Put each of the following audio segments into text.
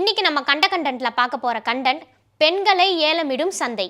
இன்னைக்கு நம்ம கண்ட கண்டென்ட்ல பார்க்க போற கண்டென்ட் பெண்களை ஏலமிடும் சந்தை.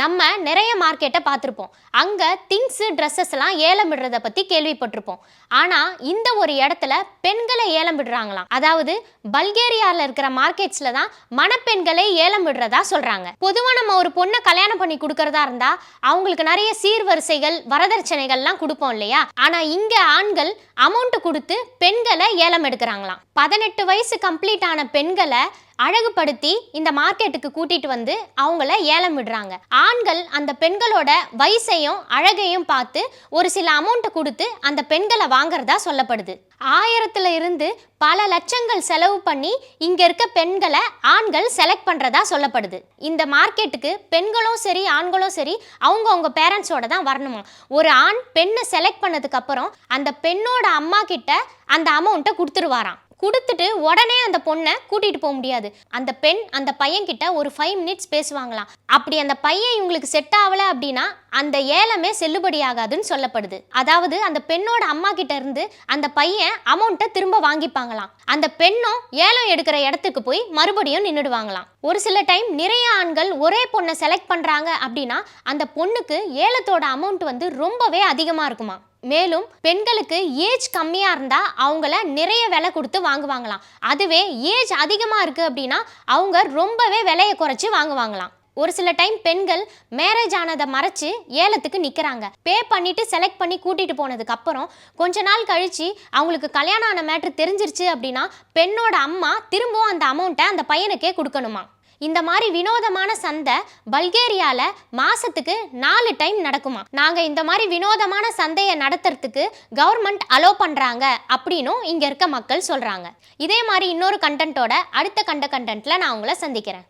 நம்ம நிறைய மார்க்கெட்டை பார்த்துருப்போம். அங்கே திங்ஸு ட்ரெஸ்ஸஸ் எல்லாம் ஏலம் விடுறத பற்றி கேள்விப்பட்டிருப்போம். ஆனால் இந்த ஒரு இடத்துல பெண்களை ஏலம் விடுறாங்களாம். அதாவது பல்கேரியாவில் இருக்கிற மார்க்கெட்ஸில் தான் மணப்பெண்களை ஏலம் விடுறதா சொல்கிறாங்க பொதுவாக நம்ம ஒரு பொண்ணை கல்யாணம் பண்ணி கொடுக்கறதா இருந்தால் அவங்களுக்கு நிறைய சீர்வரிசைகள் வரதட்சணைகள்லாம் கொடுப்போம் இல்லையா? ஆனால் இங்கே ஆண்கள் அமௌண்ட் கொடுத்து பெண்களை ஏலம் எடுக்கிறாங்களாம். பதினெட்டு வயசு கம்ப்ளீட் ஆன பெண்களை அழகுபடுத்தி இந்த மார்க்கெட்டுக்கு கூட்டிட்டு வந்து அவங்கள ஏலம் விடுறாங்க. ஆண்கள் அந்த பெண்களோட வயசையும் அழகையும் பார்த்து ஒரு சில அமௌண்ட்டை கொடுத்து அந்த பெண்களை வாங்குறதா சொல்லப்படுது. ஆயிரத்துல இருந்து பல லட்சங்கள் செலவு பண்ணி இங்க இருக்க பெண்களை ஆண்கள் செலக்ட் பண்றதா சொல்லப்படுது. இந்த மார்க்கெட்டுக்கு பெண்களும் சரி ஆண்களும் சரி அவங்க அவங்க பேரண்ட்ஸோட தான் வரணுமா? ஒரு ஆண் பெண்ணை செலக்ட் பண்ணதுக்கு அப்புறம் அந்த பெண்ணோட அம்மா கிட்ட அந்த அமௌண்ட்டை கொடுத்துருவாராம். கொடுத்துட்டு உடனே அந்த பொண்ணை கூட்டிகிட்டு போக முடியாது. அந்த பெண் அந்த பையன்கிட்ட ஒரு ஃபைவ் மினிட்ஸ் பேசுவாங்களாம். அப்படி அந்த பையன் இவங்களுக்கு செட் ஆகலை அப்படின்னா அந்த ஏலமே செல்லுபடி ஆகாதுன்னு சொல்லப்படுது. அதாவது அந்த பெண்ணோட அம்மா கிட்ட இருந்து அந்த பையன் அமௌண்ட்டை திரும்ப வாங்கிப்பாங்களாம். அந்த பெண்ணும் ஏலம் எடுக்கிற இடத்துக்கு போய் மறுபடியும் நின்றுடுவாங்களாம் ஒரு சில டைம் நிறைய ஆண்கள் ஒரே பொண்ணை செலக்ட் பண்ணுறாங்க அப்படின்னா அந்த பொண்ணுக்கு ஏலத்தோட அமௌண்ட் வந்து ரொம்பவே அதிகமாக இருக்குமா மேலும் பெண்களுக்கு ஏஜ் கம்மியாக இருந்தால் அவங்கள நிறைய விலை கொடுத்து வாங்குவாங்களாம். அதுவே ஏஜ் அதிகமாக இருக்குது அப்படின்னா அவங்க ரொம்பவே விலையை குறைச்சி வாங்குவாங்களாம். ஒரு சில டைம் பெண்கள் மேரேஜ் ஆனதை மறைச்சு ஏலத்துக்கு நிற்கிறாங்க பே பண்ணிவிட்டு செலக்ட் பண்ணி கூட்டிகிட்டு போனதுக்கு அப்புறம் கொஞ்ச நாள் கழித்து அவங்களுக்கு கல்யாணம் ஆன மேட்ரு தெரிஞ்சிருச்சு அப்படின்னா பெண்ணோட அம்மா திரும்பவும் அந்த அமௌண்ட்டை அந்த பையனுக்கே கொடுக்கணுமா இந்த மாதிரி வினோதமான சந்தை பல்கேரியால மாசத்துக்கு நாலு டைம் நடக்குமா? நாங்க இந்த மாதிரி வினோதமான சந்தையை நடத்துறதுக்கு கவர்மெண்ட் அலோ பண்றாங்க அப்படின்னும் இங்க இருக்க மக்கள் சொல்றாங்க. இதே மாதிரி இன்னொரு கண்டென்ட்டோட அடுத்த கண்ட கண்டென்ட்ல நான் உங்களை சந்திக்கிறேன்.